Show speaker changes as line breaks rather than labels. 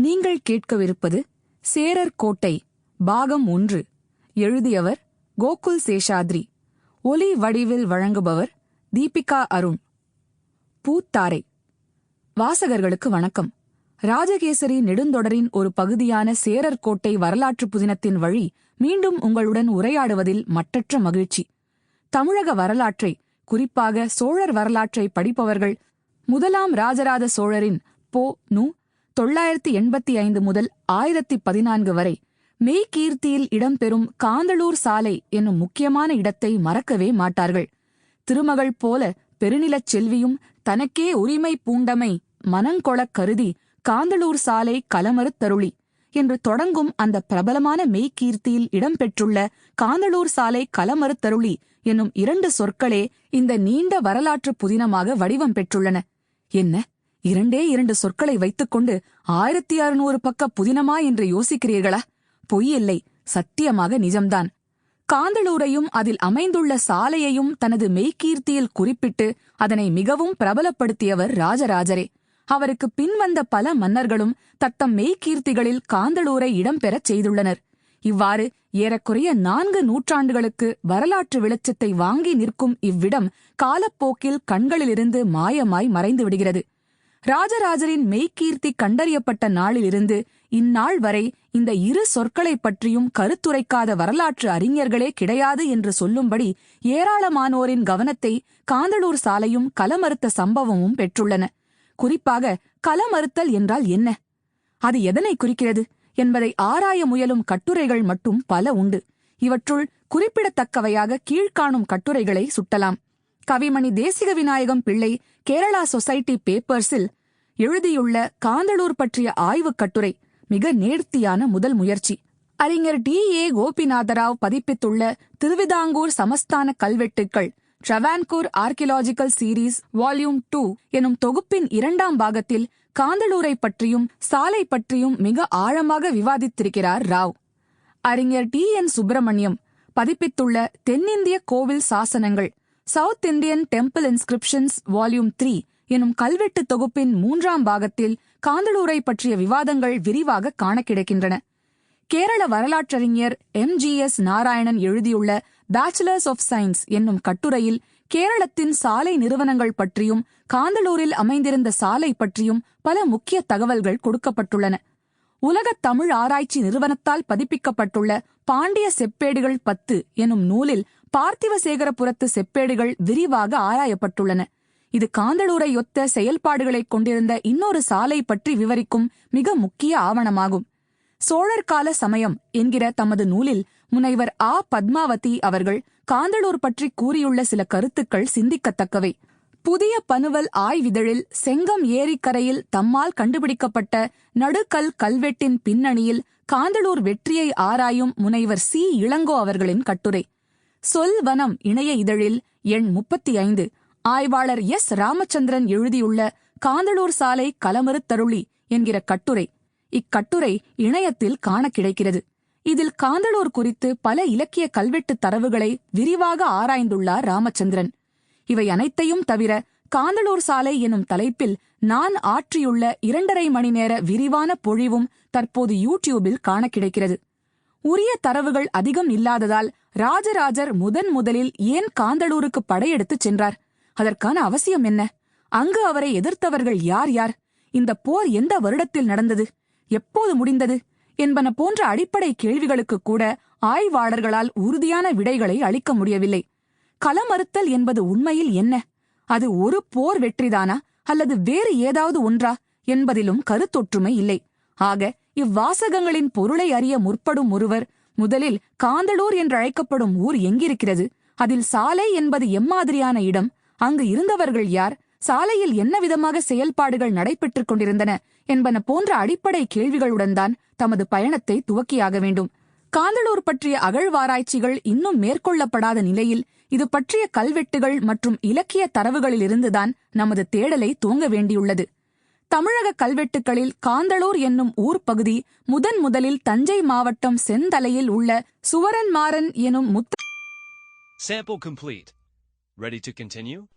நீங்கள் கேட்கவிருப்பது சேரர் கோட்டை பாகம் ஒன்று. எழுதியவர் கோகுல் சேஷாத்ரி. ஒலி வடிவில் வழங்குபவர் தீபிகா அருண். பூத்தாரை. வாசகர்களுக்கு வணக்கம். ராஜகேசரி நெடுந்தொடரின் ஒரு பகுதியான சேரர் கோட்டை வரலாற்று புதினத்தின் வழி மீண்டும் உங்களுடன் உரையாடுவதில் மட்டற்ற மகிழ்ச்சி. தமிழக வரலாற்றை குறிப்பாக சோழர் வரலாற்றை படிப்பவர்கள் முதலாம் ராஜராஜ சோழரின் போ நூ தொள்ளாயிரத்தி எண்பத்தி ஐந்து முதல் ஆயிரத்தி பதினான்கு வரை மெய்கீர்த்தியில் இடம்பெறும் காந்தளூர் சாலை என்னும் முக்கியமான இடத்தை மறக்கவே மாட்டார்கள். திருமகள் போல பெருநிலச் செல்வியும் தனக்கே உரிமை பூண்டமை மனங்கொளக் கருதி காந்தளூர் சாலை கலமறுத்தருளி என்று தொடங்கும் அந்த பிரபலமான மெய்கீர்த்தியில் இடம்பெற்றுள்ள காந்தளூர் சாலை கலமறுத்தருளி என்னும் இரண்டு சொற்களே இந்த நீண்ட வரலாற்று புதினமாக வடிவம் பெற்றுள்ளன. என்ன? இரண்டே இரண்டு சொற்களை வைத்துக்கொண்டு ஆயிரத்தி அறுநூறு பக்க புதினமா என்று யோசிக்கிறீர்களா? பொய்யில்லை சத்தியமாக நிஜம்தான். காந்தளூரையும் அதில் அமைந்துள்ள சாலையையும் தனது மெய்கீர்த்தியில் குறிப்பிட்டு அதனை மிகவும் பிரபலப்படுத்தியவர் ராஜராஜரே. அவருக்கு பின்வந்த பல மன்னர்களும் தத்தம் மெய்கீர்த்திகளில் காந்தளூரை இடம்பெறச் செய்துள்ளனர். இவ்வாறு ஏறக்குறைய நான்கு நூற்றாண்டுகளுக்கு வரலாற்று வெளிச்சத்தை வாங்கி நிற்கும் இவ்விடம் காலப்போக்கில் கண்களிலிருந்து மாயமாய் மறைந்து விடுகிறது. ராஜராஜரின் மெய்கீர்த்தி கண்டறியப்பட்ட நாளிலிருந்து இந்நாள் வரை இந்த இரு சொற்களைப் பற்றியும் கருத்துரைக்காத வரலாற்று அறிஞர்களே கிடையாது என்று சொல்லும்படி ஏராளமானோரின் கவனத்தை காந்தளூர் சாலையும் கலமறுத்த சம்பவமும் பெற்றுள்ளன. குறிப்பாக கலமறுத்தல் என்றால் என்ன? அது எதனை குறிக்கிறது? என்பதை ஆராய முயலும் கட்டுரைகள் மட்டும் பல உண்டு. இவற்றுள் குறிப்பிடத்தக்கவையாக கீழ்காணும் கட்டுரைகளை சுட்டலாம். கவிமணி தேசிக விநாயகம் பிள்ளை கேரளா சொசைட்டி பேப்பர்ஸில் எழுதியுள்ள காந்தளூர் பற்றிய ஆய்வுக் கட்டுரை மிக நேர்த்தியான முதல் முயற்சி. அறிஞர் டி. ஏ. கோபிநாதராவ் பதிப்பித்துள்ள திருவிதாங்கூர் சமஸ்தான கல்வெட்டுக்கள் Travancore archaeological series volume two எனும் தொகுப்பின் இரண்டாம் பாகத்தில் காந்தளூரை பற்றியும் சாலை பற்றியும் மிக ஆழமாக விவாதித்திருக்கிறார் ராவ். அறிஞர் டி. என். சுப்பிரமணியம் பதிப்பித்துள்ள தென்னிந்திய கோவில் சாசனங்கள் South Indian temple inscriptions volume three எனும் கல்வெட்டு தொகுப்பின் மூன்றாம் பாகத்தில் காந்தளூரை பற்றிய விவாதங்கள் விரிவாக காண கிடைக்கின்றன. கேரள வரலாற்றறிஞர் எம். ஜி. எஸ். நாராயணன் எழுதியுள்ள பேச்சுலர்ஸ் ஆஃப் சயின்ஸ் என்னும் கட்டுரையில் கேரளத்தின் சாலை நிறுவனங்கள் பற்றியும் காந்தலூரில் அமைந்திருந்த சாலை பற்றியும் பல முக்கிய தகவல்கள் கொடுக்கப்பட்டுள்ளன. உலகத் தமிழ் ஆராய்ச்சி நிறுவனத்தால் பதிப்பிக்கப்பட்டுள்ள பாண்டிய செப்பேடுகள் பத்து எனும் நூலில் பார்த்திவசேகரபுரத்து செப்பேடுகள் விரிவாக ஆராயப்பட்டுள்ளன. இது காந்தளூரை ஒத்த செயல்பாடுகளைக் கொண்டிருந்த இன்னொரு சாலை பற்றி விவரிக்கும் மிக முக்கிய ஆவணமாகும். சோழர் கால சமயம் என்கிற தமது நூலில் முனைவர் ஆ. பத்மாவதி அவர்கள் காந்தளூர் பற்றி கூறியுள்ள சில கருத்துக்கள் சிந்திக்கத்தக்கவை. புதிய பனுவல் ஆய்விதழில் செங்கம் ஏரிக்கரையில் தம்மால் கண்டுபிடிக்கப்பட்ட நடுக்கல் கல்வெட்டின் பின்னணியில் காந்தளூர் வெற்றியை ஆராயும் முனைவர் சி. இளங்கோ அவர்களின் கட்டுரை. சொல்வனம் இணைய இதழில் எண் முப்பத்தி ஐந்து. ஆய்வாளர் எஸ். ராமச்சந்திரன் எழுதியுள்ள காந்தளூர் சாலை கலமறுத்தருளி என்கிற கட்டுரை. இக்கட்டுரை இணையத்தில் காண கிடைக்கிறது. இதில் காந்தளூர் குறித்து பல இலக்கிய கல்வெட்டு தரவுகளை விரிவாக ஆராய்ந்துள்ளார் ராமச்சந்திரன். இவை அனைத்தையும் தவிர காந்தளூர் சாலை எனும் தலைப்பில் நான் ஆற்றியுள்ள இரண்டரை மணி நேர விரிவான பொழிவும் தற்போது யூடியூபில் காண கிடைக்கிறது. உரிய தரவுகள் அதிகம் இல்லாததால் ராஜராஜர் முதன் முதலில் ஏன் காந்தளூருக்கு படையெடுத்துச் சென்றார்? அதற்கான அவசியம் என்ன? அங்கு அவரை எதிர்த்தவர்கள் யார் யார்? இந்த போர் எந்த வருடத்தில் நடந்தது? எப்போது முடிந்தது? என்பன போன்ற அடிப்படை கேள்விகளுக்கு கூட ஆய்வாளர்களால் உறுதியான விடைகளை அளிக்க முடியவில்லை. களமறுத்தல் என்பது உண்மையில் என்ன? அது ஒரு போர் வெற்றிதானா? அல்லது வேறு ஏதாவது ஒன்றா? என்பதிலும் கருத்தொற்றுமை இல்லை. ஆக இவ்வாசகங்களின் பொருளை அறிய முற்படும் ஒருவர் முதலில் காந்தளூர் என்றழைக்கப்படும் ஊர் எங்கிருக்கிறது? அதில் சாலை என்பது எம்மாதிரியான இடம்? அங்கு இருந்தவர்கள் யார்? சாலையில் என்ன விதமாக செயல்பாடுகள் நடைபெற்றுக் கொண்டிருந்தன என்பன போன்ற அடிப்படை கேள்விகளுடன் தான் தமது பயணத்தை துவக்கியாக வேண்டும். காந்தளூர் பற்றிய அகழ்வாராய்ச்சிகள் இன்னும் மேற்கொள்ளப்படாத நிலையில் இது பற்றிய கல்வெட்டுகள் மற்றும் இலக்கிய தரவுகளிலிருந்துதான் நமது தேடலை துவங்க வேண்டியுள்ளது. தமிழக கல்வெட்டுகளில் காந்தளூர் என்னும் ஊர் பகுதி முதன் முதலில் தஞ்சை மாவட்டம் செந்தலையில் உள்ள சுவரன்மாறன் எனும் முத்த
Ready to continue?